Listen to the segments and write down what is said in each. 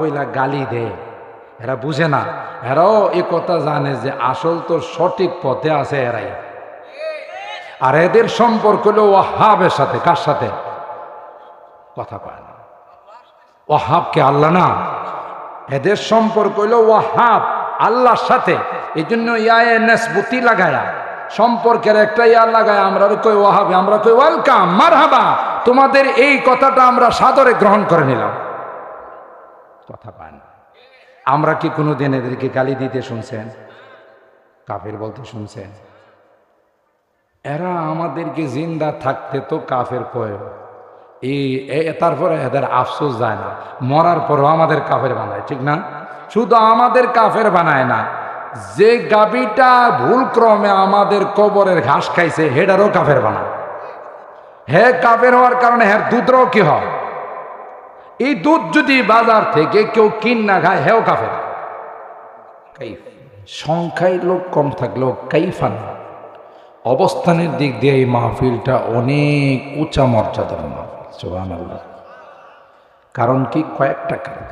বইলা গালি দেয় এরা বুঝে না। এরাও এ কথা জানে যে আসল তো সঠিক পথে আছে এরাই। আর এদের সম্পর্ক হলো ওয়াহাবের সাথে। কার সাথে? কথা কয় না। ওয়াহাবকে আল্লাহ না। এদের সম্পর্ক হইল ওয়াহাব, আল্লাহর সাথে। এই জন্য ইয়ায়ে লাগায়া। সম্পর্কের একটা ইয়া লাগায়, আমরা কই ওয়াহাবে, আমরা কই ওয়েলকাম, মারহাবা। তোমাদের এই কথাটা আমরা সাদরে গ্রহণ করে নিলাম। কথা পান আমরা কি কোনোদিন এদেরকে গালি দিতে শুনছেন? কাফের বলতে শুনছেন? এরা আমাদেরকে জিন্দা থাকতে তো কাফের কয়। এই তারপরে এদের আফসোস যায় না। মরার পরও আমাদের কাফের বানায়, ঠিক না? শুধু আমাদের কাফের বানায় না, যে গাবিটা ভুল ক্রমে আমাদের কবরের ঘাস খাইছে হেডারও কাফের বানায়। হে কাফের হওয়ার কারণে হ্যাঁ দুধরাও কি হয়? এই দুধ যদি বাজার থেকে কেউ কিন না খায়, হেও কাফের। সংখ্যায় লোক কম থাকলেও কাইফান অবস্থানের দিক দিয়ে এই মাহফিলটা অনেক উঁচা মর্যাদার মাহফিল কারণ কি? কয়েকটা কারণ।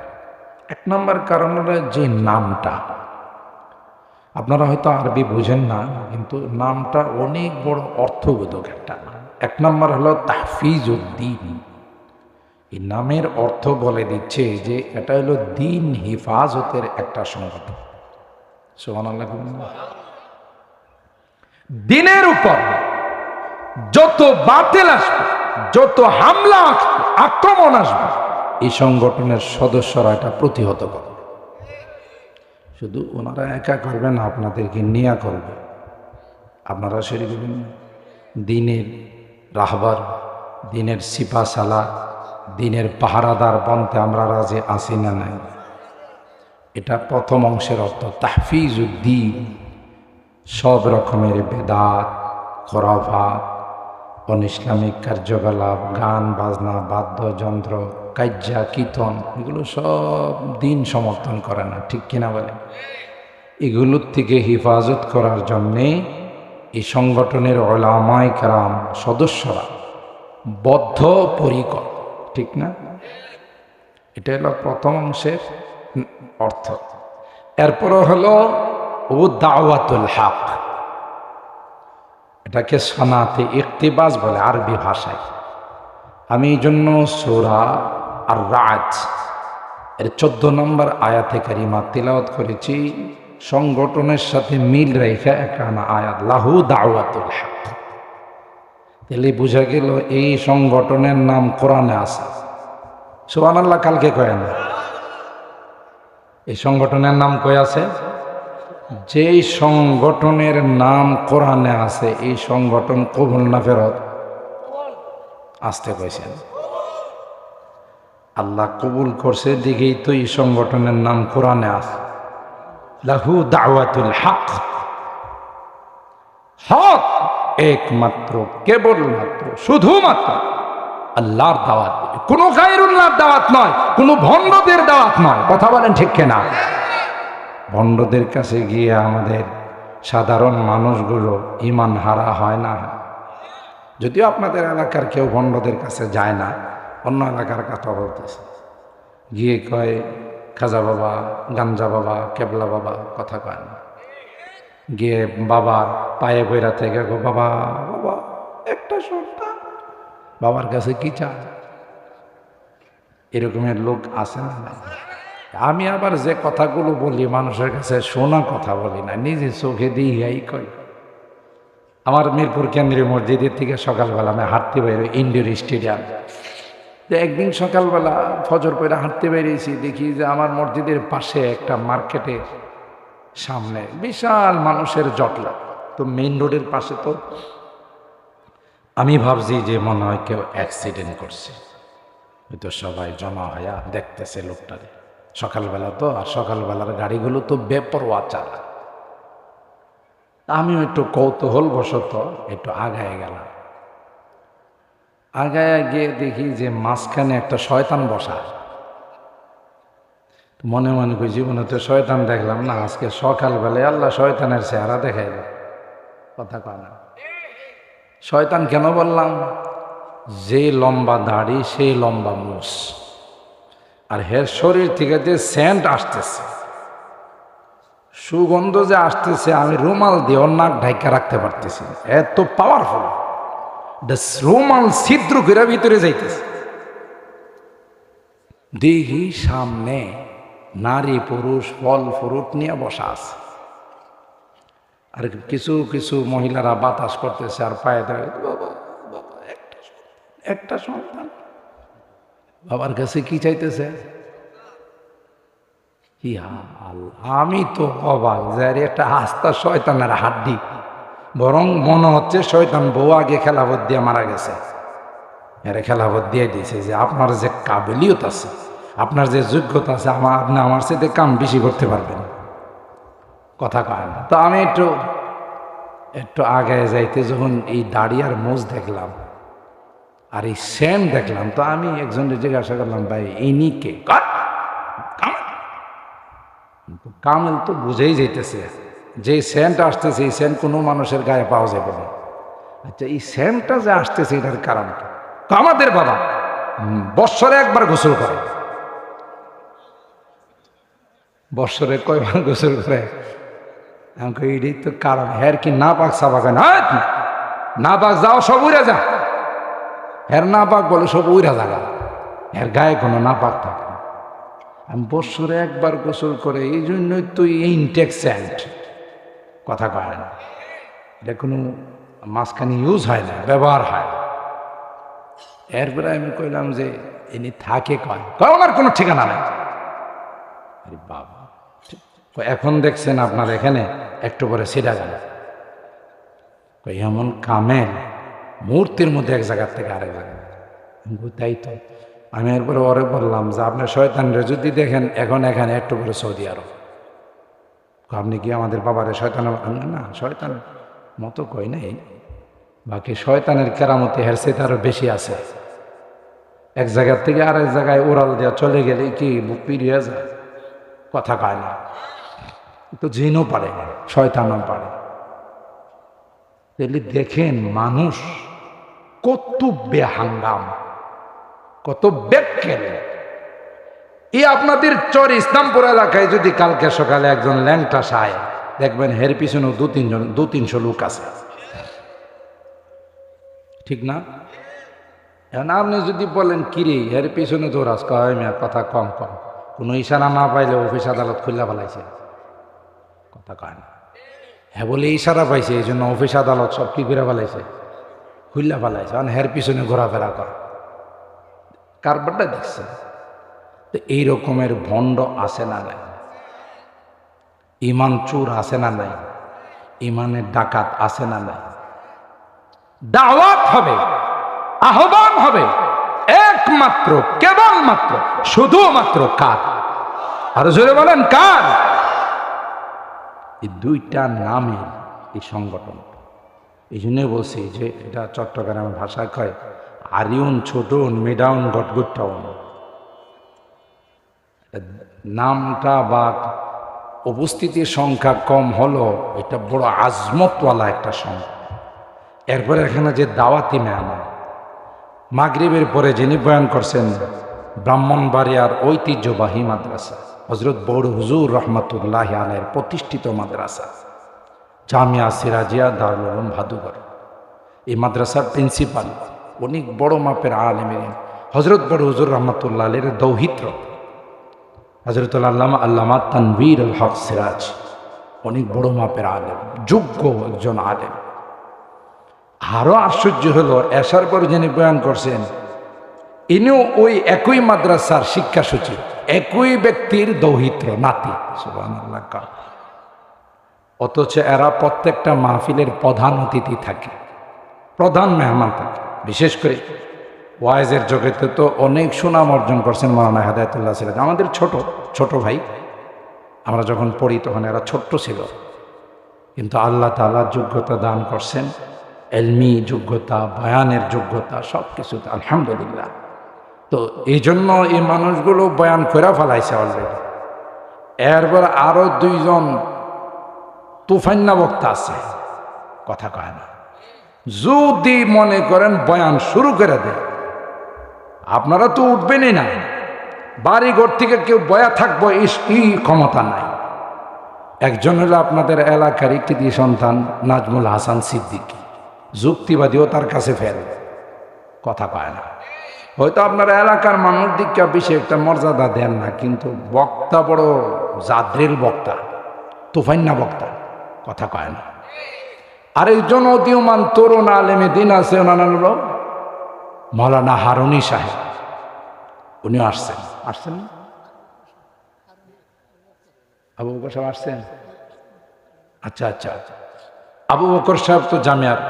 এক নম্বর কারণ হলো যে নামটা। আপনারা হয়তো আরবি বুঝেন না, কিন্তু নামটা অনেক বড় অর্থবোধক একটা এক নম্বর হলো তাহফিজ উদ্দিন এই নামের অর্থ বলে দিচ্ছে যে এটা হলো দিন হিফাজতের একটা সংগঠন। সোহান দিনের উপর যত বাতিল আসবে যত হামলা আসবে, আক্রমণ আসবে এই সংগঠনের সদস্যরা এটা প্রতিহত করবে। শুধু ওনারা একা করবে না আপনাদেরকে নিয়া করবে। আপনারা সেরে দিনের রাহবার দিনের সিপা সালা দিনের পাহারাদার বনতে আমরা রাজে আসি না নাই। এটা প্রথম অংশের অর্থ তাহফিজ উদ্দিন সব রকমের বেদাত, খরাফাত অন ইসলামিক কার্যকলাপ, গান, বাজনা, বাদ্যযন্ত্র কাজ্যা কীর্তন, এগুলো সব দিন সমর্থন করে না, ঠিক কিনা বলে? এগুলোর থেকে হেফাজত করার জন্যে এই সংগঠনের ওলামাই কারাম সদস্যরা বদ্ধ পরিকর ঠিক না? এটা হলো প্রথম অংশের অর্থ। এরপরও হলো ও দাওয়াতুল হক। এটাকে সনাতে ইকতিবাস বলে আরবি ভাষায়। আমি এই জন্য সোরা আর রাজ এর চোদ্দ নম্বর আয়াতে কারিমা তিলাওয়াত করেছি। সংগঠনের সাথে মিল রেখে একানা আয়াত, লাহু দাওয়াতুল হক। তাহলে বোঝা গেল এই সংগঠনের নাম কোরআনে আছে। সোহান আল্লাহ কালকে কয় না? এই সংগঠনের নাম কয় আছে? যেই সংগঠনের নাম কোরআনে আছে, এই সংগঠন কবুল না ফেরত? আসতে কইছেন। আল্লাহ কবুল করছে দিকেই তো এই সংগঠনের নাম কোরআনে আছে। লাহু দাওয়াতুল হক। হক! একমাত্র, কেবলমাত্র, শুধুমাত্র আল্লাহর দাওয়াত কোনো গায়রুল্লাহর দাওয়াত নয়, কোনো ভণ্ডদের দাওয়াত নয়। কথা বলেন ঠিক কেনা? ভণ্ডদের কাছে গিয়ে আমাদের সাধারণ মানুষগুলো ইমান হারা হয় না। যদিও আপনাদের এলাকার কেউ ভণ্ডদের কাছে যায় না, অন্য এলাকার কথা বলতেছে। গিয়ে কয়, খাজা বাবা, গাঞ্জা বাবা, কেবলা বাবা, কথা কয় না। গিয়ে বাবার পায়ে বইরা থেকে গো, বাবা বাবা, একটা সন্তান, বাবার কাছে কি চায় এরকমের লোক আছে না আমি আবার যে কথাগুলো বলি, মানুষের কাছে শোনা কথা বলি না নিজে চোখে দিই কই। আমার মিরপুর কেন্দ্রীয় মসজিদের থেকে সকালবেলা আমি হাঁটতে বেরো ইন্ডোর স্টেডিয়াম। তো একদিন সকালবেলা ফজর পরে হাঁটতে বেরিয়েছি, দেখি যে আমার মসজিদের পাশে একটা মার্কেটের সামনে বিশাল মানুষের জটলা। তো মেইন রোডের পাশে তো আমি ভাবছি যে মনে হয় কেউ অ্যাক্সিডেন্ট করছে। হয়তো সবাই জমা হইয়া দেখতেছে লোকটারে। সকালবেলা তো, আর সকালবেলার গাড়িগুলো তো বেপরোয়া চালা। আমিও একটু কৌতূহল বশত একটু আগায় গেলাম। আগায় গিয়ে দেখি যে মাঝখানে একটা শয়তান বসা মনে মনে করি জীবনে তো শয়তান দেখলাম না, আজকে সকালবেলায় আল্লাহ শয়তানের চেহারা দেখাইল। কথা কয় না। শয়তান কেন বললাম? যে লম্বা দাড়ি, সেই লম্বা মুস আর হের শরীর থেকে যে সেন্ট আসতেছে, সুগন্ধ যে আসতেছে, আমি রুমাল দিয়ে নাক ঢাইকা রাখতে পারতেছি এত পাওয়ারফুল রুমাল ছিদ্র করে ভিতরে যাইতেছে। দেখি সামনে নারী পুরুষ ফল ফ্রুট নিয়ে বসা আছে। আর কিছু কিছু মহিলারা বাতাস করতেছে আর পায়ে দাঁড়িয়ে একটা সন্তান, বাবার কাছে কি চাইতেছে? আমি তো অবাক যে আরে একটা আস্তা শয়তানের হাড্ডি। বরং মনে হচ্ছে শয়তান বউ আগে খেলাবত দিয়ে মারা গেছে। এরা খেলাবত দিয়ে দিয়েছে যে আপনার যে কাবিলিয়ত আছে আপনার যে যোগ্যতা আছে, আমার আপনি আমার সাথে কাম বেশি করতে পারবেন। কথা কয় না। তো আমি একটু একটু আগে যাইতে যখন এই দাড়ি আর মোজ দেখলাম আর এই সেম দেখলাম, তো আমি একজনের জিজ্ঞাসা করলাম, ভাই, ইনি কে? কামেল। তো বুঝেই যাইতেছে যে সেন্ট আসতেছে, এই সেন্ট কোনো মানুষের গায়ে পাওয়া যাবে না। আচ্ছা এই সেন্টটা যে আসতেছে, এটার কারণ আমাদের বাবা বৎসরে একবার গোসল করে। বৎসরে কয়বার গোসল করে? আমাকে এটাই তো কারণ। হ্যার কি না পাক হয় না? না পাক যাও, সব উড়ে যা। হ্যার না পাক বলে সব উড়া জাগা এর গায়ে কোনো না পাক থাকে। আমি বৎসরে একবার গোসল করে, এই জন্যই তো ইনটেক কথা কয় না। এটা কোনো মাঝখানে ইউজ হয় না, ব্যবহার হয়। এরপরে আমি কইলাম যে ইনি থাকে কয়? কয় ওনার কোনো ঠিকানা নাই। আরে বাবা। এখন দেখছেন আপনার এখানে একটু পরে সিরা গেল। এমন কামেল মূর্তির মধ্যে এক জায়গার থেকে আরেক জায়গায় তাই তো। আমি এরপরে ওরে বললাম, যে আপনার শয়তানরে যদি দেখেন, এখন এখানে একটু পরে সৌদি আরব। আপনি কি আমাদের বাবারে শয়তান না, শয়তান মতো কই নাই। বাকি শয়তানের কেরামতি হেরসে আরও বেশি আছে। এক জায়গার থেকে আরেক জায়গায় উড়াল দেওয়া চলে গেলে কি বুক পিরিয়ে যায়? কথা কয় না। তো জিনও পারে, শয়তানও পারে। তাহলে দেখেন মানুষ কত বেহাঙ্গাম, কত বেকেল এই আপনাদের চর ইসলামপুর এলাকায় যদি কালকে সকালে একজন ল্যাংটা সায়, দেখবেন হের পিছনেও দু, তিনজন, দু, তিনশো লোক আছে। ঠিক না? এখন আপনি যদি বলেন, কিরে এর পিছনে দৌড়াস কয় মেয়ের কথা কম কম। কোনো ইশারা না পাইলে অফিস আদালত খুললা ফেলাইছে। কথা কয় না হ্যাঁ বলে ইশারা পাইছে, এই জন্য অফিস আদালত সব কি করে ফেলাইছে খুললা ফেলাইছে কারণ হের পিছনে ঘোরাফেরা কর। কারবারটা দেখছে, তো এই রকমের ভণ্ড আছে না নাই? ইমান চুর আছে না নাই? ইমানের ডাকাত আছে না নাই? দাওয়াত হবে, আহ্বান হবে, একমাত্র, কেবলমাত্র, শুধুমাত্র কার? আর জোরে বলেন, কার? এই দুইটা নামে এই সংগঠন। এই জন্য বলছি যে এটা চট্টগ্রামের ভাষায় কয়, আরিউন ছোটন মেডাউন গটগুটাউন নামটা বা উপস্থিতির সংখ্যা কম হলো, এটা বড় আজমতওয়ালা একটা সংখ্যা। এরপরে এখানে যে দাওয়াতি মেহমান মাগরিবের পরে যিনি বয়ান করছেন, ব্রাহ্মণবাড়িয়ার ঐতিহ্যবাহী মাদ্রাসা। হজরত বড় হুজুর রহমতুল্লাহ আলের প্রতিষ্ঠিত মাদ্রাসা, জামিয়া সিরাজিয়া দারুল ভাদুঘর এই মাদ্রাসার প্রিন্সিপাল, অনেক বড় মাপের আলেমের, হজরত বড় হুজুর রহমতুল্লাহ আলের দৌহিত্র। হজরতুল আল্লামা আল্লামা তানবীর আল হক সিরাজ, অনেক বড় মাপের আলেম, যোগ্য একজন আলেম। আরও আশ্চর্য হলো, এসার পর যিনি বয়ান করছেন ইনিও ওই একই মাদ্রাসার শিক্ষা সচিব, একই ব্যক্তির দৌহিত্র, নাতি অথচ এরা প্রত্যেকটা মাহফিলের প্রধান অতিথি থাকে, প্রধান মেহমান থাকে। বিশেষ করে ওয়াইজের জগতে তো অনেক সুনাম অর্জন করছেন মৌলানা হেদায়তুল্লাহ ছিলেন আমাদের ছোট ছোট ভাই, আমরা যখন পড়ি তখন এরা ছোট্ট ছিল। কিন্তু আল্লাহ তাআলা যোগ্যতা দান করছেন, এলমি যোগ্যতা, বয়ানের যোগ্যতা সব কিছুতে আলহামদুলিল্লাহ। তো এই জন্য এই মানুষগুলো বয়ান করে ফেলাইছে অলরেডি এরপর আরও দুইজন তুফান্না বক্তা আছে। কথা কয় না। যদি মনে করেন বয়ান শুরু করে দেয় আপনারা তো উঠবেনই না। বাড়ি ঘর থেকে কেউ বয়া থাকব এই ক্ষমতা নাই। একজন হলো আপনাদের এলাকার কৃতি সন্তান, নাজমুল হাসান সিদ্দিকী। যুক্তিবাদীও তার কাছে ফেল। কথা কয় না। হয়তো আপনার এলাকার মানুষ দিকটা বেশি একটা মর্যাদা দেন না, কিন্তু বক্তা বড় জাদ্রেল বক্তা তুফান্না বক্তা, কথা কয় না। আর আরেকজন অদীয়মান তরুণ আলেমে দিন আছে, ওনার হলো মৌলানা হারুনি সাহেব। উনি আসছেন। আসছেন? আবু বকর সাহেব আসছেন? আচ্ছা আচ্ছা। আবু বকর সাহেব তো জামিয়ার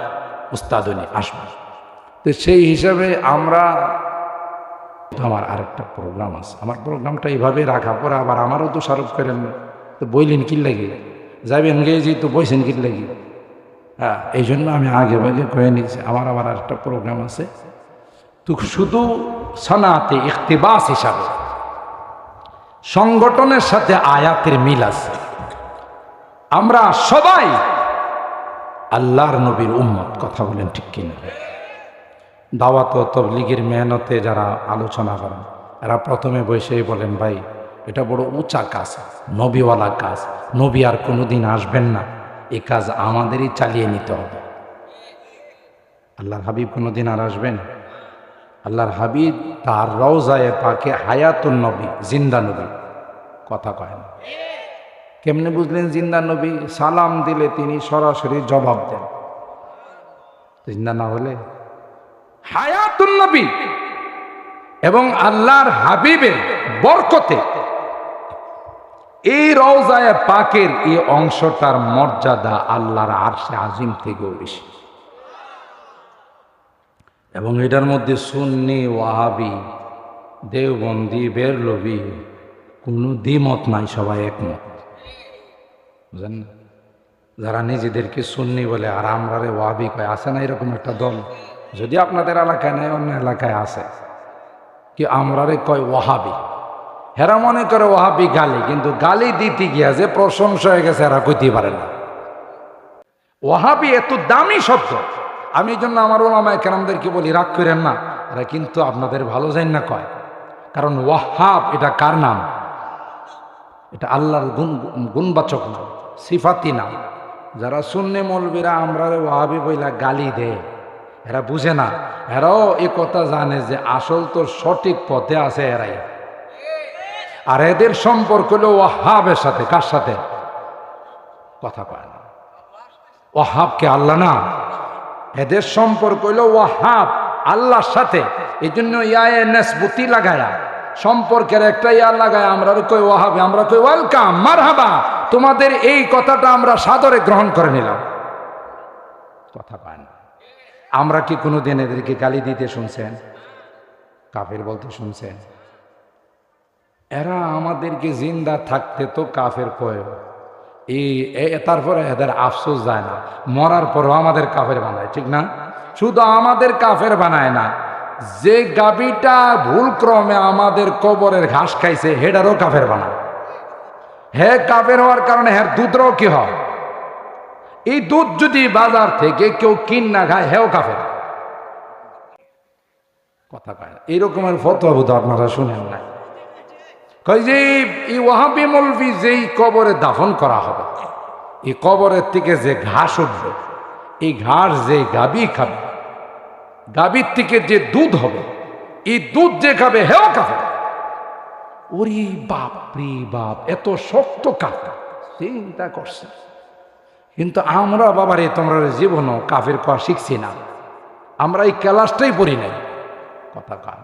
উস্তাদ উনি, আসবেন। তো সেই হিসাবে আমরা আমার আরেকটা প্রোগ্রাম আছে। আমার প্রোগ্রামটা এইভাবে রাখা, পরে আবার আমারও তো স্মারক করেন। তো বইলেন কি লাগে? যাবেন গিয়ে তো বইছেন কি লাগে? হ্যাঁ এই জন্য আমি আগে ভাগে কয়ে নিয়েছি। আমার আবার আরেকটা প্রোগ্রাম আছে। তো শুধু সনাতে ইকতিবাস হিসাবে। সংগঠনের সাথে আয়াতের মিল আছে। আমরা সবাই আল্লাহর নবীর উম্মত, কথা বলেন ঠিক কিনা? দাওয়াত ও তবলিগের মেহনতে যারা আলোচনা করেন, এরা প্রথমে বসেই বলেন, ভাই, এটা বড় উঁচা কাজ, নবীওয়ালা কাজ, নবী আর কোনোদিন আসবেন না এই কাজ আমাদেরই চালিয়ে নিতে হবে। আল্লাহর হাবিব কোনোদিন আর আসবেন? আল্লাহর হাবিব তার রওজায়ে পাকে হায়াতুন নবী, জিন্দা নবী, কথা কয় না। কেমনে বুঝলেন জিন্দা নবী? সালাম দিলে তিনি সরাসরি জবাব দেন। জিন্দা না হলে হায়াতুন নবী এবং আল্লাহর হাবিবের বরকতে এই রওজায় পাকের এই অংশটার মর্যাদা আল্লাহর আরশে আজিম থেকেও বেশি। এবং এটার মধ্যে সুন্নি, ওয়াহাবি, দেওবন্দি, বেরলবি কোনো দ্বিমত নাই, সবাই একমত। বুঝলেন না? যারা নিজেদেরকে সুন্নি বলে, আর আমরা রে ওয়াহাবি কয়, আছে না এরকম একটা দল? যদি আপনাদের এলাকায় নাই, অন্য এলাকায় আছে। কি আমরারে কয় ওয়াহাবি? হেরা মনে করে ওয়াহাবি গালি, কিন্তু গালি দিতে গিয়া যে প্রশংসা হয়ে গেছে, এরা কইতে পারে না। ওয়াহাবি এত দামি শব্দ। আমি এই জন্য আমার ওলামায় কেরামদেরকে বলি, রাগ করেন না। এরা কিন্তু আপনাদের ভালো যাই না কয়। কারণ ওয়াহাব, এটা কার নাম? এটা আল্লাহর গুণ, গুণবাচক নাম, সিফাতি নাম। যারা শূন্যে মলবিরা আমরা ওয়াহাবি বইলা গালি দেয়। এরা বুঝে না। এরাও এ কথা জানে যে আসল তো সঠিক পথে আছে এরাই। আর এদের সম্পর্ক হলো ওয়াহাবের সাথে। কার সাথে? কথা কয় না। ওয়াহাবকে আল্লাহ না। এদের সম্পর্ক হইল ওয়াহাব আল্লাহর সাথে। এই জন্য ইয়ায়ে নেসবুতি লাগায়া। সম্পর্কের একটা ইয়া লাগায়, আমরা কই ওয়াহাবে, আমরা কই ওয়েলকাম, মারহাবা। তোমাদের এই কথাটা আমরা সাদরে গ্রহণ করে নিলাম। কথা পায় না। আমরা কি কোনো দিন এদেরকে গালি দিতে শুনছেন? কাফের বলতে শুনছেন। এরা আমাদেরকে জিন্দা থাকতে তো কাফের কয়। এই তারপরে এদের আফসোস যায় না। মরার পরও আমাদের কাফের বানায়, ঠিক না? শুধু আমাদের কাফের বানায় না, যে গাবিটা ভুল ক্রমে আমাদের কবরের ঘাস খাইছে, হেডারও কাফের বানায়। হে কাফের হওয়ার কারণে হ্যার দুধরাও কি হয়? এই দুধ যদি বাজার থেকে কেউ কিন না খায়, হেও কাফের। কথা কয় না। এইরকমের ফতোয়া বোধ আপনারা শুনেন না কয় যে এই ওয়াহাবি মলবি যেই কবরে দাফন করা হবে, এই কবরের থেকে যে ঘাস উঠবে, এই ঘাস যে গাবি খাবে, গাবির থেকে যে দুধ হবে, এই দুধ যে খাবে, হেও খাবে ওরে বাপ রে বাপ, এত শক্ত কাফের, চিন্তা করছে কিন্তু আমরা বাবারে, তোমরা জীবনও কাফের কোয়া শিখছি না। আমরা এই ক্লাসটাই পড়ি নাই। কথা কান।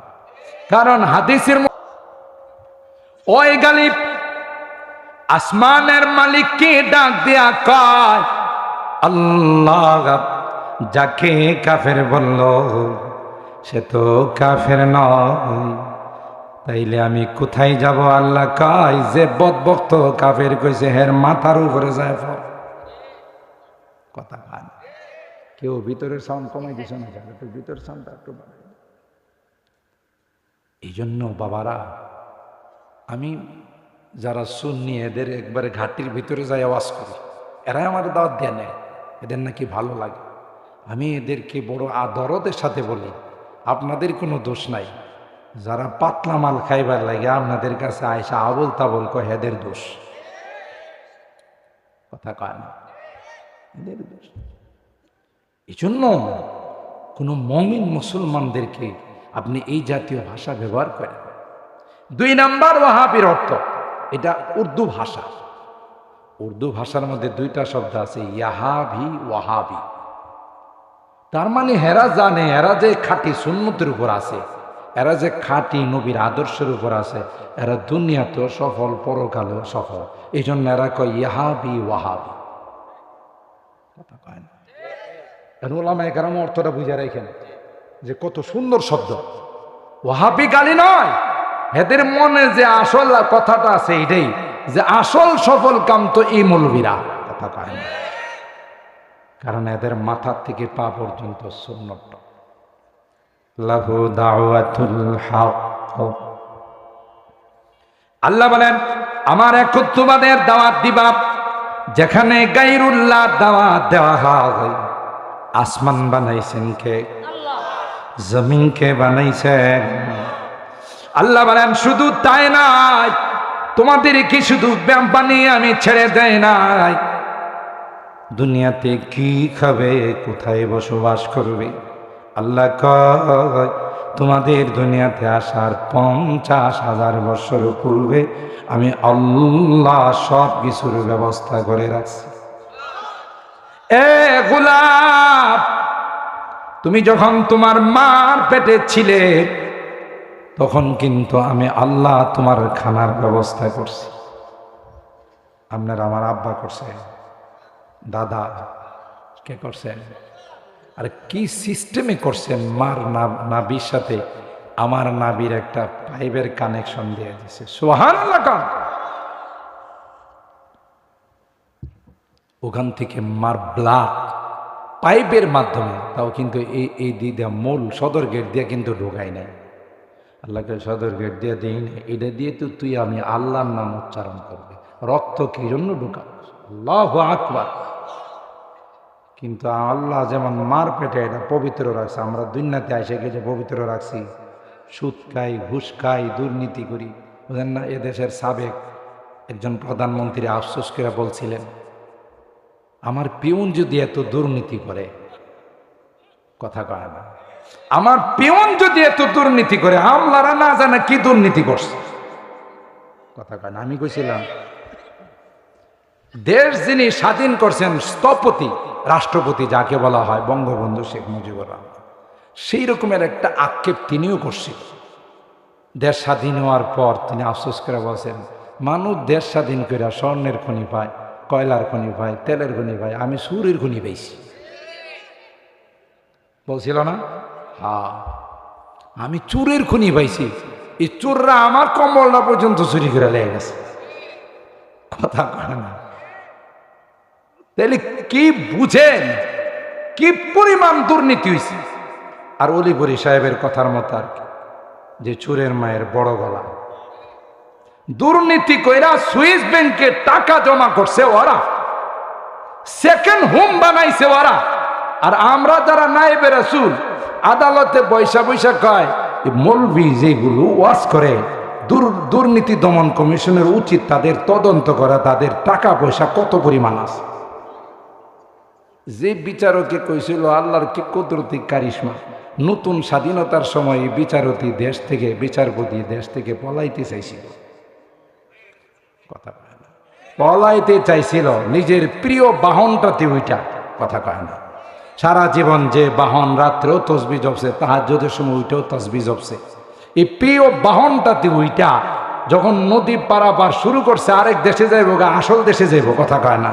কারণ হাদিসের ওই গালিব আসমানের মালিককে ডাক দেয়া কয়, আল্লাহ, যাকে কাফের বলল, সে তো কাফের নয়। তাইলে আমি কোথায় যাব? আল্লাহ কয়, যে বদবক্ত কাফের কইছে, হের মাথার উপরে যায় কথা কান কেউ ভিতরের সাউন্ড কমাই দিছে না? একটু ভিতরের সাউন্ডটা একটু বাড়াই এই জন্য বাবারা, আমি যারা শুননি এদের একবারে ঘাটির ভিতরে যাই আওয়াজ করি। এরাই আমার দাওয়াত দেয় নেয়। এদের নাকি ভালো লাগে। আমি এদেরকে বড় আদরদের সাথে বলি, আপনাদের কোনো দোষ নাই। যারা পাতলা মাল খাইবার লাগে, আপনাদের কাছে আয়সা আবল তাবল কয়, হেদের দোষ। কথা কয় না। এদের দোষ। এই জন্য কোনো মমিন মুসলমানদেরকে আপনি এই জাতীয় ভাষা ব্যবহার করেন। দুই নাম্বার ওয়াহাবির অর্থ, এটা উর্দু ভাষা। উর্দু ভাষার মধ্যে দুইটা শব্দ আছে, ইয়াহাবি, ওয়াহাবি। তার মানে হেরা জানে এরা যে খাঁটি সুন্নতের উপর আছে এরা যে খাঁটি নবীর আদর্শের উপর আছে এরা দুনিয়াতেও সফল, পরকালেও সফল। এই জন্য এরা কয় ইয়াহাবি, ওয়াহাবি কথা কয় না ওলামা একারাম অর্থটা বুঝে রেখেন যে কত সুন্দর শব্দ। ওয়াহাবি গালি নয় এদের মনে যে আসল কথাটা আছে এটাই যে আসল সফল কাম তো এই মৌলবীরা। কথা কয় না। কারণ এদের মাথার থেকে পা পর্যন্ত সুন্নত লাহু দাওয়াতুল হক। আল্লাহ বলেন, আমার একত্ববাদের দাওয়াত দিবা, যেখানে গাইরুল্লাহ দাওয়াত দেওয়া হয়। আসমান বানাইছেন কে? জমিনকে বানাইছেন? আল্লাহ বলেন শুধু তাই নাই। তোমাদের কি শুধু ব্যায়াম বানিয়ে আমি ছেড়ে দেয় নাই? দুনিয়াতে কি খাবে? কোথায় বসবাস করবে? আল্লাহ কয় তোমাদের দুনিয়াতে আসার পঞ্চাশ হাজার বছর পূর্বে আমি আল্লাহ সব কিছুর ব্যবস্থা করে রাখছি। এ গোলাপ, তুমি যখন তোমার মার পেটে ছিলে, তখন কিন্তু আমি আল্লাহ তোমার খানার ব্যবস্থা করছি। আপনার আমার আব্বা করছে, দাদা, কে করছেন আর কি সিস্টেমে করছেন? মার নাবির সাথে আমার নাবির একটা পাইপের কানেকশন দিয়ে দিছে। সোহান ওখান থেকে মার ব্লাড পাইপের মাধ্যমে, তাও কিন্তু এই এই দিয়ে মূল সদর গেট দিয়ে কিন্তু ঢোকাই নাই। আল্লাহকে সদর গেট দিয়ে দিই না এটা দিয়ে তো তুই আমি আল্লাহর নাম উচ্চারণ করবে। রক্ত কি জন্য ঢোকা আল্লাহ আকবার। কিন্তু আল্লাহ যেমন মার পেটে এটা পবিত্র রাখছে, আমরা দুনিয়াতে এসে গেছে পবিত্র রাখছি, সুদ খাই, ঘুষ খাই, দুর্নীতি করি, বুঝেন না? এদেশের সাবেক একজন প্রধানমন্ত্রী আফসোস করে বলছিলেন আমার পিউন যদি এত দুর্নীতি করে, কথা কয় না। আমার পিউন যদি এত দুর্নীতি করে, আমলারা না জানে কি দুর্নীতি করছে। কথা কয় না, আমি কইছিলাম, দেশ যিনি স্বাধীন করছেন স্থপতি, রাষ্ট্রপতি যাকে বলা হয় বঙ্গবন্ধু শেখ মুজিবুর রহমান, সেই রকমের একটা আক্ষেপ তিনিও করছেন দেশ স্বাধীন হওয়ার পর তিনি আফসোস করে বলছেন, মানুষ দেশ স্বাধীন করে স্বর্ণের খনি পায় কয়লার খনি ভাই, তেলের খনি ভাই, আমি সুরের খনি পেয়েছি বলছিল না? হ্যাঁ। আমি চুরের খুনি পাইছি। এই চোররা আমার কম্বলটা পর্যন্ত চুরি করে লেগে গেছে। কথা কয় না। তাহলে কি বুঝেন? কি পরিমাণ দুর্নীতি হয়েছে আর অলিপুরি সাহেবের কথার মতো আর কি, যে চোরের মায়ের বড় গলা। দুর্নীতি কইরা সুইস ব্যাংকে টাকা জমা করছে ওরা। সেকেন্ড হোম বানাইছে ওরা। আর আমরা যারা নাইবে রাসুল, আদালতে পয়সা পয়সা কয় মলবি যেগুলো ওয়াজ করে দুর্নীতি দমন কমিশনের উচিত তাদের তদন্ত করা, তাদের টাকা পয়সা কত পরিমাণ আছে। যে বিচারকে কইছিল, আল্লাহর কি কুদরতি কারিশমা। নতুন স্বাধীনতার সময় বিচারতি দেশ থেকে, বিচারপতি দেশ থেকে পলাইতে চাইছিল। কথা কয় না। পলাইতে চাইছিল, নিজের প্রিয় বাহনটাতে ওইটা কথা কয় না। সারা জীবন যে বাহন রাত্রেও তসবি জপছে তাহার যদি সময় উঠেও তসবি জপছে। এই প্রিয় বাহনটাতে ওইটা যখন নদী পারাপার শুরু করছে, আরেক দেশে যাইব আসল দেশে যাইব, কথা কয় না।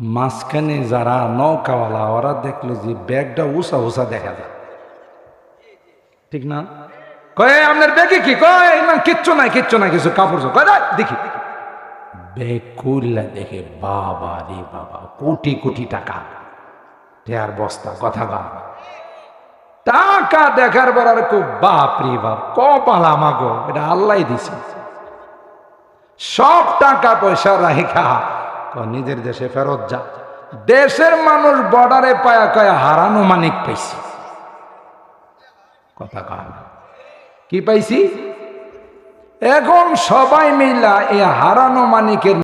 মাঝখানে যারা নৌকাওয়ালা, ওরা দেখল যে ব্যাগটা উষা উষা দেখা যায়। ঠিক না? কয়ে আপনার ব্যাগে কি? কয় কিচ্ছু নাই কিচ্ছু নাই, কিছু কাপড় কয়, দেখি ব্যাগ দেখে, বাবা রে বাবা, কোটি কোটি টাকা। টেয়ার বস্তা, কথা বা টাকা দেখার পর আর খুব বাপ রে বাপ, কপাল আমাগো, এটা আল্লাহ দিছে। সব টাকা পয়সা রাখা নিজের দেশে ফেরত যা। দেশের মানুষ বর্ডারে পায়া, কয়া, হারানো মানিক পাইছে। কথা কয় কি পাইছি? এখন সবাই মিলা এ হারানো মানিকের